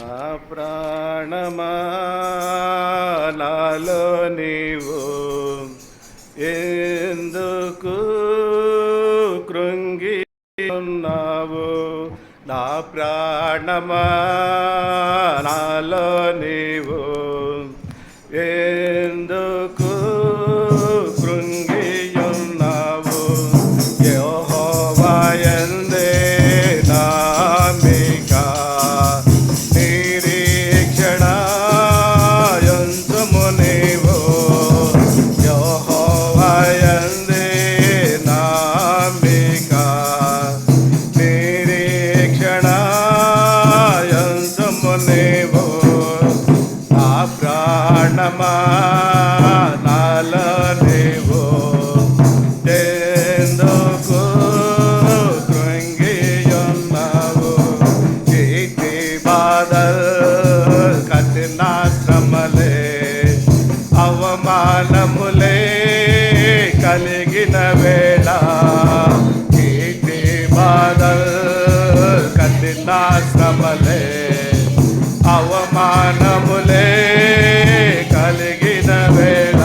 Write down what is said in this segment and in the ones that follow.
నా ప్రాణమా నాలో నీవు ఎందుకు కృంగి ఉన్నావు? నా ప్రాణమా నాలో నీవు ఎందుకు Hey. శ్రమలే అవమానములే కలిగిన వేళ.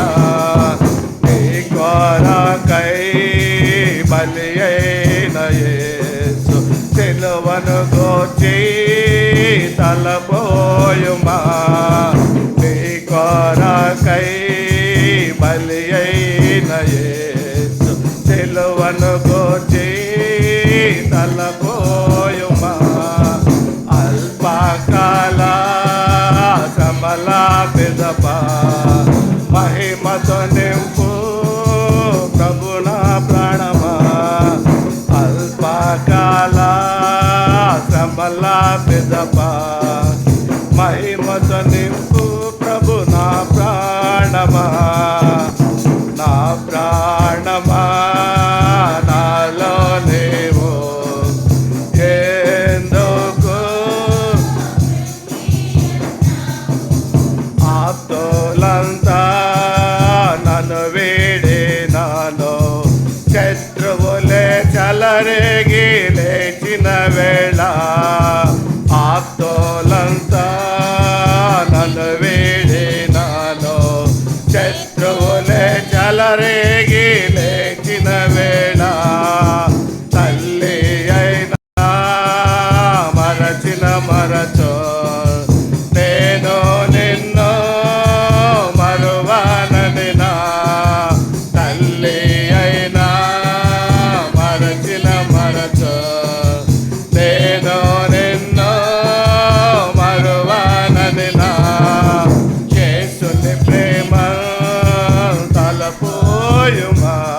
నీ కొరకై బలి అయిన యేసు సిలువను గోచి తలపోయుము. అలరేగి లేచిన వేళ ఆప్తోలంతా నన్ను వీడినాను శత్రువులే చలరేగి లేచిన meu mar.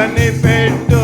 కనిపెట్టు